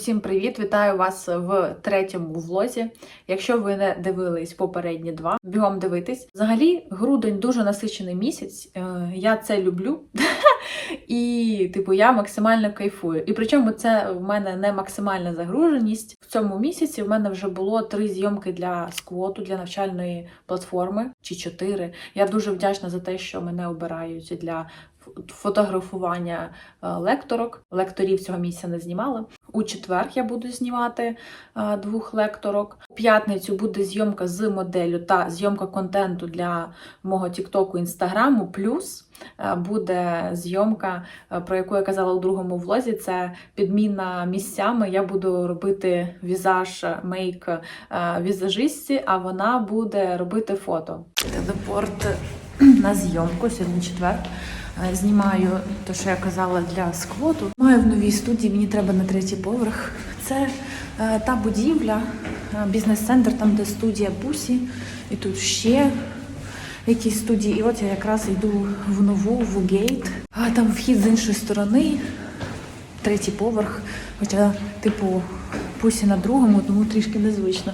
Всім привіт! Вітаю вас в третьому влозі. Якщо ви не дивились попередні два, бігом дивитись. Взагалі, грудень дуже насичений місяць. Е, Я це люблю. І, типу, я максимально кайфую. І причому це в мене не максимальна загруженість. В цьому місяці в мене вже було три зйомки для сквоту, для навчальної платформи чи чотири. Я дуже вдячна за те, що мене обирають для фотографування е, лекторок. Лекторів цього місяця не знімала. У четвер я буду знімати е, двох лекторок. У п'ятницю буде зйомка з моделлю та зйомка контенту для мого Тіктоку Інстаграму. Плюс е, буде зйомка, е, про яку я казала у другому влозі. Це підміна місцями. Я буду робити візаж, мейк е, візажистці, а вона буде робити фото. Телепорт на зйомку сьогодні четвер. Е, Знімаю те, що я казала для сквоту. Маю в новій студії, мені треба на третій поверх. Це е, та будівля, е, бізнес-центр, там де студія Бусі, і тут ще якісь студії. І от я якраз йду в нову, в гейт. А там вхід з іншої сторони, третій поверх. Хоча, типу, Бусі на другому, тому трішки незвично.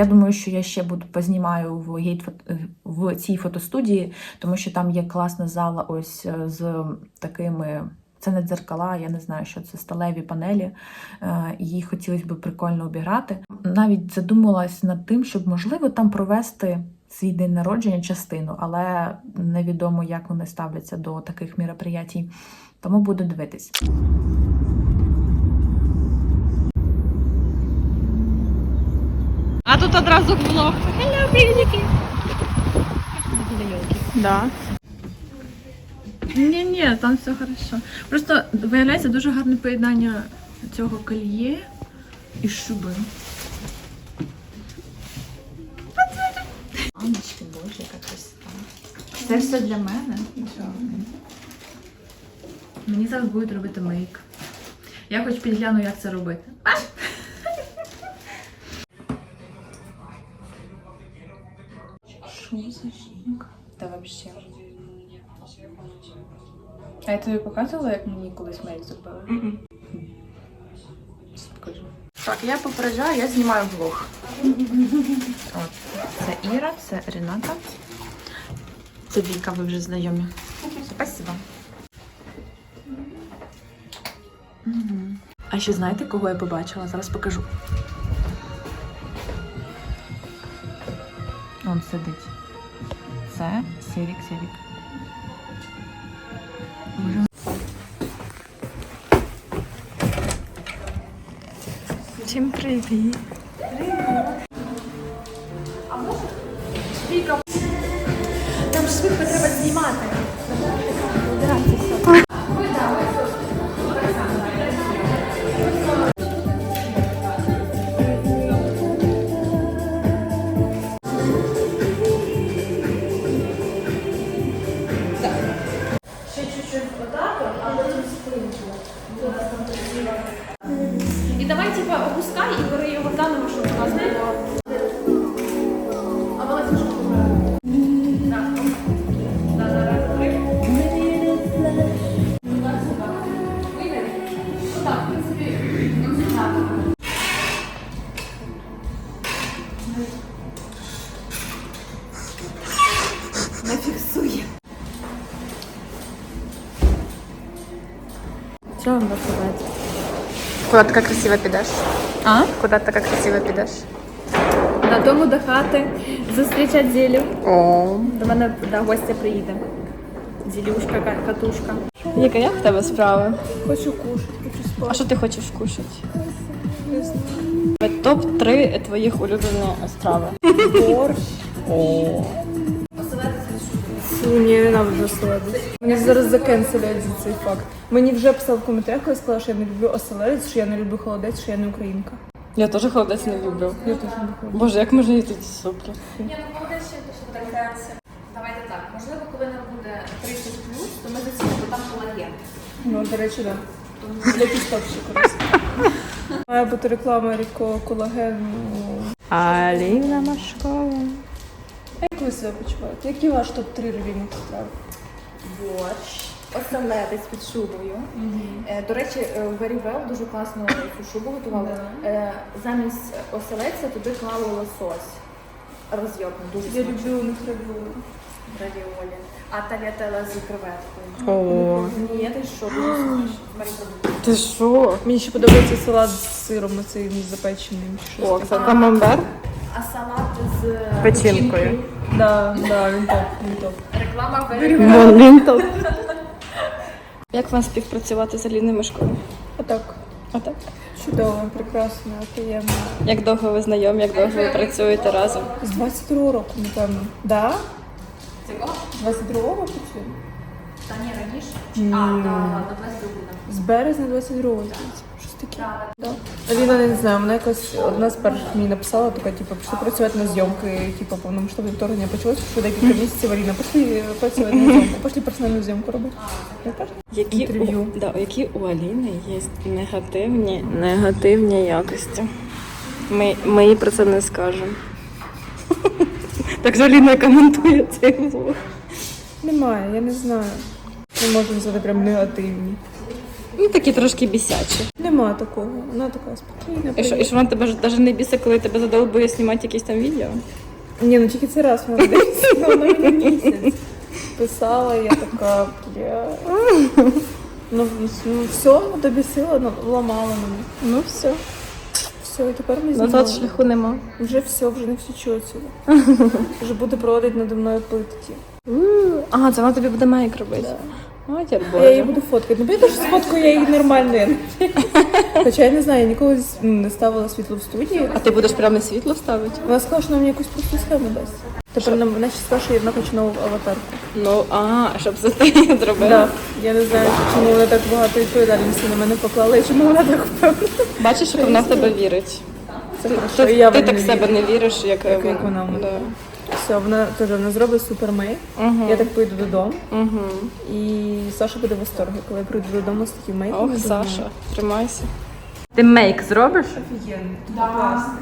Я думаю, що я ще буду познімаю в гейт в цій фотостудії, тому що там є класна зала ось е, з такими. Це не дзеркала, я не знаю, що це сталеві панелі. е, Її хотілося б прикольно обіграти. Навіть задумалась над тим, щоб можливо там провести свій день народження частину, але невідомо, як вони ставляться до таких мероприятій. Тому буду дивитись. А тут одразу влог. Hello, привітики. Да. Ні, ні, там все хорошо. Просто виявляється дуже гарне поєднання цього кольє і шуби. Анечки, боже, яка красота. Це все для мене. Мені зараз будуть робити мейк. Я хоч підгляну, як це робити. Жінка? Та вообще. А я тобі показувала, як мені колись мейк зробили? Покажу. Так, я попереджаю, я знімаю влог. От. Це Іра, це Рената. Це Віка, ви вже знайомі. Спасибо. А ще знаєте, кого я побачила? Зараз покажу. Он сидить. Сірік А Всім привіт. Там швидко треба знімати. І бери його заново, щоб у нас було. А вона тяжко. Не фіксує. Що вам розповідати? Куди така красиво підеш? А? Куди така красиво підеш? Додому до хати зустрічать Зілю. О. До мене да, гостя приїде. Зілюшка, ка- катушка. Віка, як в тебе справи? Хочу кушати, хочу спати. А що ти хочеш кушати? Не знаю. Топ-3 твоїх улюблених страви. Борщ. Ні, я ненавиджу оселедець. Мені зараз закенселять за цей факт. Мені вже писав в коментарях, коли я сказала, що я не люблю оселедець, що я не люблю холодець, що я не українка. Я теж холодець не люблю. Я теж не люблю. Боже, як можна їсти ці соплі? Ні, ну молодець ще то, що. Давайте так. Можливо, коли нам буде 30 плюс, то ми зацінимо, бо там колаген. Ну, до речі, так. Для кісток корисно. Має бути реклама рідкого колагену. Аліна Машкова. Як ви себе почуваєте? Які ваш топ-3 любимих страв? Борщ. Оселедець під шубою. Е, До речі, е, в Very Well дуже класно цю шубу готували. Е, Замість оселедця туди клали лосось. Розйобно, дуже Я смачно. люблю у них равіоли. Равіолі. А таgliatella з креветкою. О, Ні, ти що, дуже смачно. Морепродукти. ти що? Мені ще подобається салат з сиром, оцей запеченим. чи щось О, таке. це камамбер. А салат з Печінкою. печінкою? Да, да, він топ, він топ. Реклама Very Well. Як вам співпрацювати з Аліною Мишковою? Отак. Отак. Чудово, прекрасно, приємно. Як довго ви знайомі, як довго ви працюєте разом? З 22 року, напевно. Да? Цього? З 22 року чи? Та ні, раніше. А, на, на 22 З березня 22 здається. Таке. Аліна, не знаю, вона якась одна з перших мені написала, така, типу, пішли працювати на зйомки, типу, повномасштабне вторгнення почалося, що декілька місяців Аліна, пішли працювати на зйомку, пішли персональну зйомку робити. Я теж? Які Інтерв'ю. у, да, які у Аліни є негативні, негативні якості. Ми, ми їй про це не скажемо. Так же Аліна коментує цей влог. Немає, я не знаю. Не можу назвати прям негативні. Ну, такі трошки бісячі. Нема такого. Вона така спокійна. І що, і що вона тебе ж навіть не бісить, коли тебе задовбує знімати якісь там відео? Ні, ну тільки це раз вона десь, ну, вона мені місяць писала, я така, бля. Ну, ну все, ну тобі сила ну, ламала мене. Ну все. Все, і тепер ми Назад шляху нема. Вже все, вже не втічу отсюда. Вже буде проводити надо мною плитки. А, це вона тобі буде мейк робити. Матір А я її буду фоткати. Ну, я теж сфоткаю я її нормально. Хоча я не знаю, я ніколи ну, не ставила світло в студії. А ти будеш прямо на світло ставити? Вона сказала, що вона мені якусь просту схему дасть. Тепер нам вона ще сказала, що вона хоче нову аватарку. Ну, а, щоб це ти зробила. Да. Я не знаю, чому вона так багато відповідальності на мене поклала і чому вона так впевнена. Бачиш, що вона в тебе вірить. Це Ти, хорошо. і я ти в так в себе не віриш, як, Як- як вона. Да. Все, вона теж вона зробить супер мейк. Угу. Я так поїду додому. Угу. І Саша буде в восторгі, коли я прийду додому з таким мейком. Ох, я думаю, Саша, тримайся. Ти мейк зробиш? Офігенно, да. класно.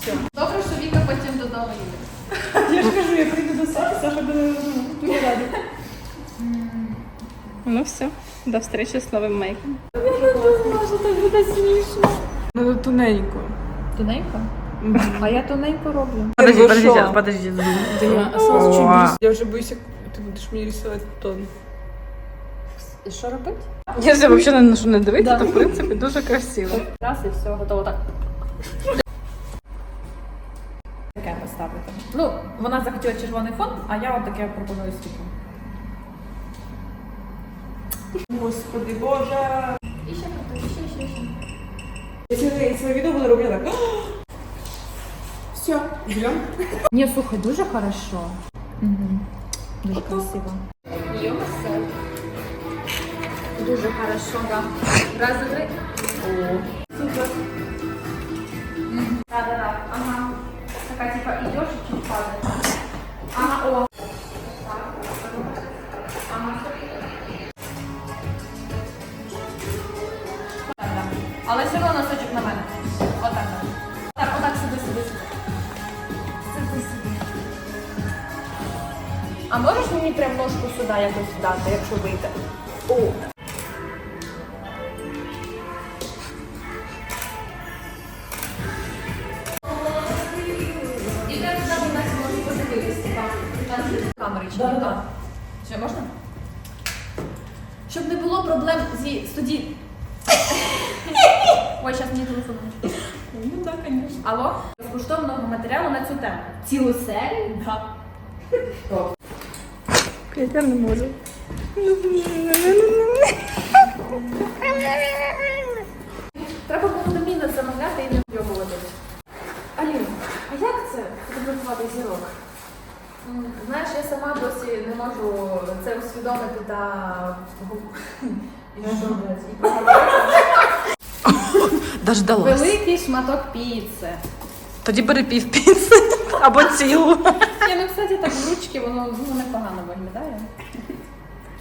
Все. Добре, що Віка потім додому їде. Я ж кажу, я прийду до Саші, Саша буде ну, дуже рада. Ну все, до встречи з новим мейком. Ну, тоненько. Тоненько? А я тоненько роблю. Подожди, подожди, що? подожди. Да я сразу чуть боюсь. Я вже боюся, ти будеш мені рисувати тон. І що робити? Якщо взагалі на що не дивитися, то в принципі дуже красиво. Раз і все, готово так. Таке поставити. Ну, вона захотіла червоний фон, а я от таке пропоную світло. Господи, боже. І ще тут, ще, ще, ще. Я своє, своє відео буду робити так. Берем. Ні, слухай, дуже хорошо. Угу. Дуже красиво. Дуже хорошо, да. Раз, три. О. можеш мені прям ножку сюди якось дати, якщо вийде? О. І так само нас можна подивитися. Камери чи ні? Так. Ще можна? Щоб не було проблем зі студії. Ой, зараз мені телефон. Ну так, звісно. Алло? Безкоштовного матеріалу на цю тему. Цілу серію? Так. Я не можу. Треба було замовити. розмовляти і не вйобувати. Алін, а як це фотографувати зірок? Знаєш, я сама досі не можу це усвідомити та. Дождалась. Великий шматок піци. Тоді бери пів піци або цілу. Ну, кстати, так в ручки воно ну, непогано виглядає.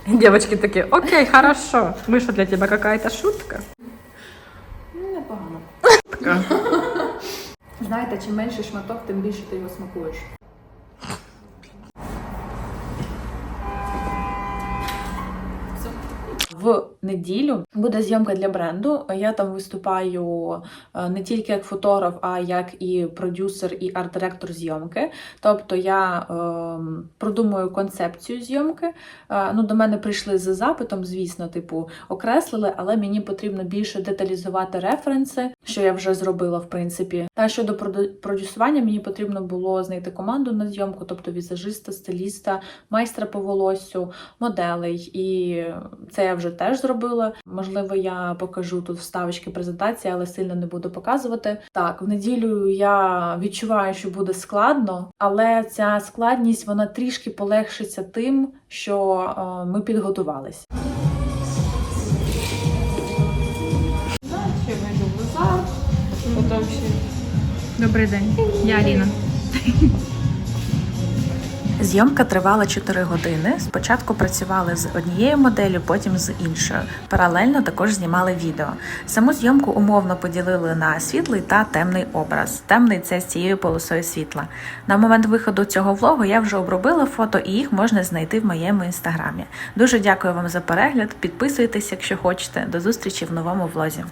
Девочки такі, окей, хорошо. Вийшла для тебе какая-то шутка. Ну, непогано. Знаєте, чим менший шматок, тим більше ти його смакуєш. Неділю буде зйомка для бренду. Я там виступаю е, не тільки як фотограф, а як і продюсер і арт-директор зйомки. Тобто я ем, продумую концепцію зйомки. Е, ну, до мене прийшли з запитом, звісно, типу, окреслили, але мені потрібно більше деталізувати референси, що я вже зробила, в принципі. Та щодо продюсування, мені потрібно було знайти команду на зйомку, тобто візажиста, стиліста, майстра по волоссю, моделей. І це я вже теж зробила. Можливо, я покажу тут вставочки презентації, але сильно не буду показувати. Так, в неділю я відчуваю, що буде складно, але ця складність вона трішки полегшиться тим, що е, ми ще Добрий день, я Аліна. Зйомка тривала 4 години. Спочатку працювали з однією моделлю, потім з іншою. Паралельно також знімали відео. Саму зйомку умовно поділили на світлий та темний образ. Темний це з цією полосою світла. На момент виходу цього влогу я вже обробила фото, і їх можна знайти в моєму інстаграмі. Дуже дякую вам за перегляд. Підписуйтесь, якщо хочете. До зустрічі в новому влозі.